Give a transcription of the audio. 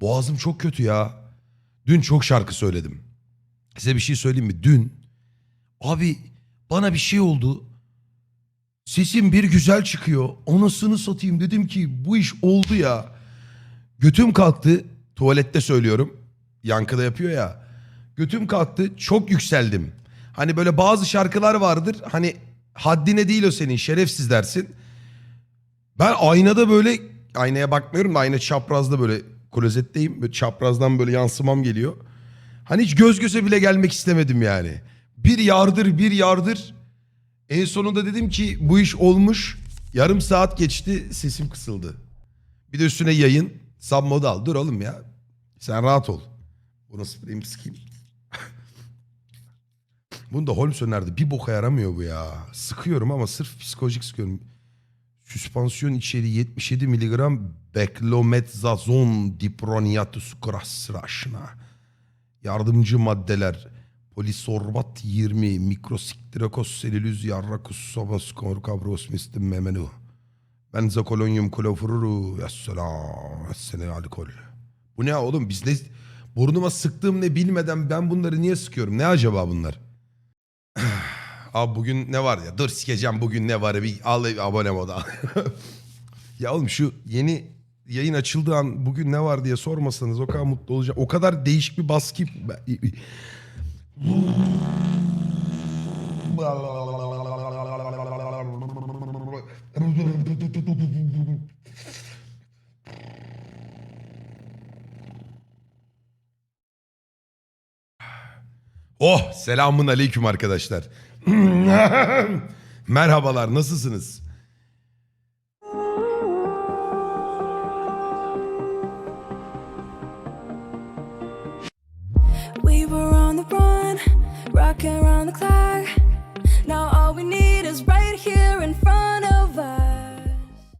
Boğazım çok kötü ya. Dün çok şarkı söyledim. Size bir şey söyleyeyim mi? Dün abi bana bir şey oldu. Sesim bir güzel çıkıyor. Anasını satayım dedim ki bu iş oldu ya. Götüm kalktı. Tuvalette söylüyorum. Yankıda yapıyor ya. Götüm kalktı. Çok yükseldim. Hani böyle bazı şarkılar vardır. Hani haddine değil o senin şerefsiz dersin. Ben aynada böyle aynaya bakmıyorum da ayna çaprazda böyle klozetteyim. Böyle çaprazdan böyle yansımam geliyor. Hani hiç göz göze bile gelmek istemedim yani. Bir yardır bir yardır. En sonunda dedim ki bu iş olmuş. Yarım saat geçti sesim kısıldı. Bir de üstüne yayın. Sub modu al. Dur oğlum ya. Sen rahat ol. Bunu spreyim sıkayım. Bunu da Holmes önerdi. Bir boka yaramıyor bu ya. Sıkıyorum ama sırf psikolojik sıkıyorum. Süspansiyon içeriği 77 miligram beklomethazon diproniatus krasraşna. Yardımcı maddeler polisorbat 20 mikrosiktirakos selülüz yarrakus sobas korkabros mistim memenu. Benzokolonyum klofururu vesselam vessene alkol. Bu ne oğlum biz ne burnuma sıktığım ne bilmeden ben bunları niye sıkıyorum? Ne acaba bunlar? Abi bugün ne var ya? Dur sikeceğim bugün ne var? Bir al abone moda. ya oğlum şu yeni yayın açıldığı an bugün ne var diye sormasanız o kadar mutlu olacağım. O kadar değişik bir baskı. Oh selamun aleyküm arkadaşlar. Merhabalar nasılsınız? We were on the run, rocking around the clock.